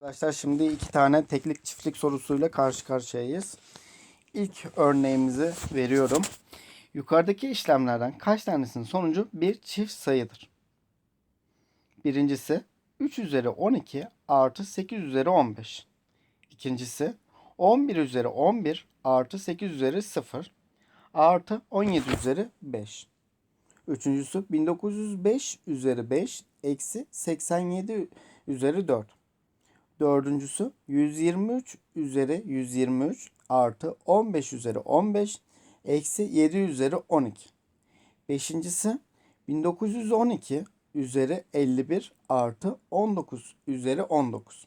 Arkadaşlar şimdi iki tane teklik çiftlik sorusuyla karşı karşıyayız. İlk örneğimizi veriyorum. Yukarıdaki işlemlerden kaç tanesinin sonucu bir çift sayıdır? Birincisi 3 üzeri 12 artı 8 üzeri 15. İkincisi 11 üzeri 11 artı 8 üzeri 0 artı 17 üzeri 5. Üçüncüsü 1905 üzeri 5 eksi 87 üzeri 4. Dördüncüsü 123 üzeri 123 artı 15 üzeri 15 eksi 7 üzeri 12. Beşincisi 1912 üzeri 51 artı 19 üzeri 19.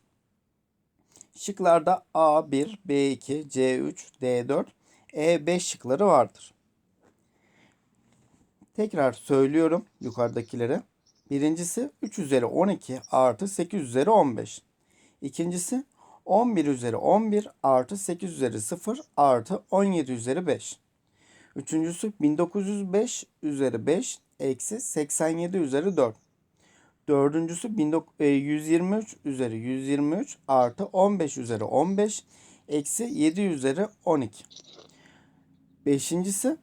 Şıklarda A1, B2, C3, D4, E5 şıkları vardır. Tekrar söylüyorum yukarıdakileri. Birincisi 3 üzeri 12 artı 8 üzeri 15. İkincisi 11 üzeri 11 artı 8 üzeri 0 artı 17 üzeri 5. Üçüncüsü 1905 üzeri 5 eksi 87 üzeri 4. Dördüncüsü 19- e, 123 üzeri 123 artı 15 üzeri 15 eksi 7 üzeri 12. Beşincisi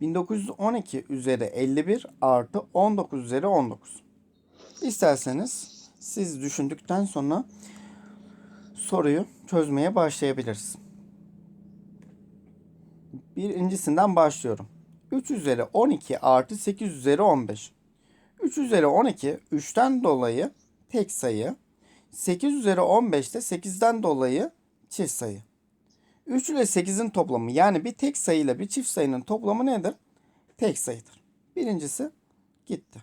1912 üzeri 51 artı 19 üzeri 19. İsterseniz siz düşündükten sonra soruyu çözmeye başlayabiliriz. Birincisinden başlıyorum. 3 üzeri 12 artı 8 üzeri 15. 3 üzeri 12 3'ten dolayı tek sayı. 8 üzeri 15 de 8'den dolayı çift sayı. 3 ile 8'in toplamı yani bir tek sayı ile bir çift sayının toplamı nedir? Tek sayıdır. Birincisi gitti.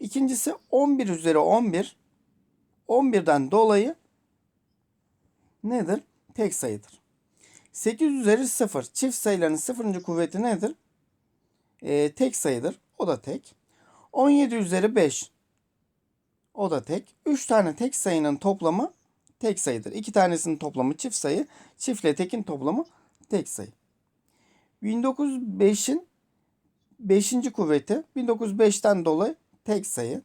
İkincisi 11 üzeri 11. 11'den dolayı nedir? Tek sayıdır. 8 üzeri 0. Çift sayıların sıfırıncı kuvveti nedir? Ee, tek sayıdır. O da tek. 17 üzeri 5. O da tek. 3 tane tek sayının toplamı tek sayıdır. 2 tanesinin toplamı çift sayı. Çiftle tekin toplamı tek sayı. 1905'in 5. kuvveti 1905'ten dolayı tek sayı.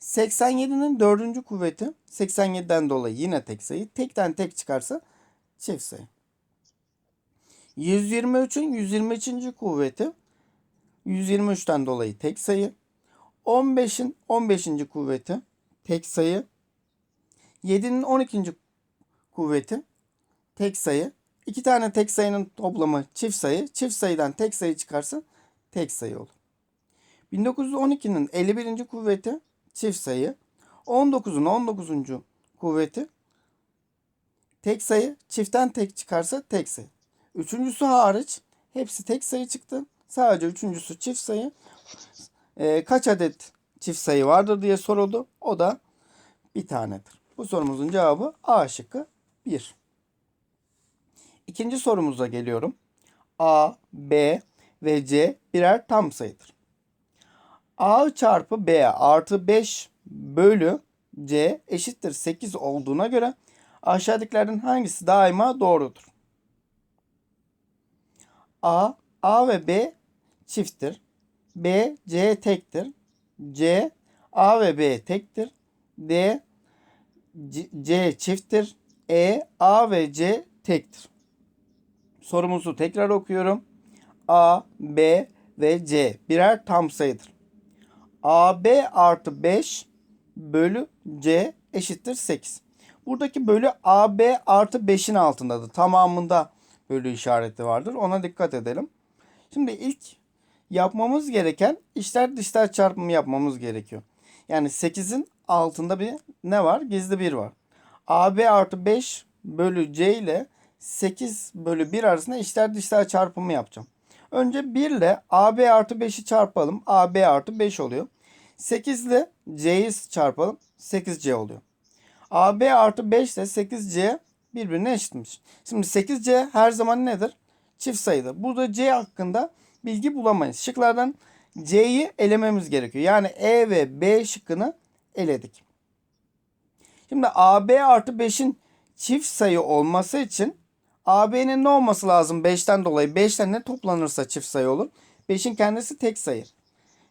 87'nin 4. kuvveti 87'den dolayı yine tek sayı. Tekten tek çıkarsa çift sayı. 123'ün 123. kuvveti 123'ten dolayı tek sayı. 15'in 15. kuvveti tek sayı. 7'nin 12. kuvveti tek sayı. İki tane tek sayının toplamı çift sayı. Çift sayıdan tek sayı çıkarsa tek sayı olur. 1912'nin 51. kuvveti çift sayı. 19'un 19. kuvveti tek sayı. Çiftten tek çıkarsa tek sayı. Üçüncüsü hariç hepsi tek sayı çıktı. Sadece üçüncüsü çift sayı. Ee, kaç adet çift sayı vardır diye soruldu. O da bir tanedir. Bu sorumuzun cevabı A şıkkı 1. İkinci sorumuza geliyorum. A, B ve C birer tam sayıdır. A çarpı B artı 5 bölü C eşittir 8 olduğuna göre aşağıdakilerden hangisi daima doğrudur? A, A ve B çifttir. B, C tektir. C, A ve B tektir. D, C, C çifttir. E, A ve C tektir. Sorumuzu tekrar okuyorum. A, B ve C birer tam sayıdır. AB artı 5 bölü C eşittir 8. Buradaki bölü AB artı 5'in altındadır. Tamamında bölü işareti vardır. Ona dikkat edelim. Şimdi ilk yapmamız gereken içler dışlar çarpımı yapmamız gerekiyor. Yani 8'in altında bir ne var? Gizli 1 var. AB artı 5 bölü C ile 8 bölü 1 arasında içler dışlar çarpımı yapacağım. Önce 1 ile AB artı 5'i çarpalım. AB artı 5 oluyor. 8 ile C'yi çarpalım. 8C oluyor. AB artı 5 ile 8C birbirine eşitmiş. Şimdi 8C her zaman nedir? Çift sayıdır. Burada C hakkında bilgi bulamayız. Şıklardan C'yi elememiz gerekiyor. Yani E ve B şıkkını eledik. Şimdi AB artı 5'in çift sayı olması için AB'nin ne olması lazım 5'ten dolayı? 5'ten ne toplanırsa çift sayı olur? 5'in kendisi tek sayı.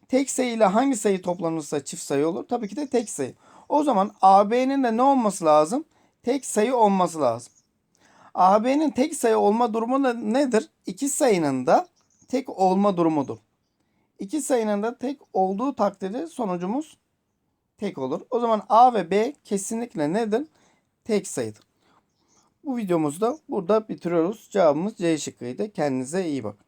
Tek sayı ile hangi sayı toplanırsa çift sayı olur? Tabii ki de tek sayı. O zaman AB'nin de ne olması lazım? tek sayı olması lazım. AB'nin tek sayı olma durumu da nedir? İki sayının da tek olma durumudur. İki sayının da tek olduğu takdirde sonucumuz tek olur. O zaman A ve B kesinlikle nedir? Tek sayıdır. Bu videomuzu da burada bitiriyoruz. Cevabımız C şıkkıydı. Kendinize iyi bakın.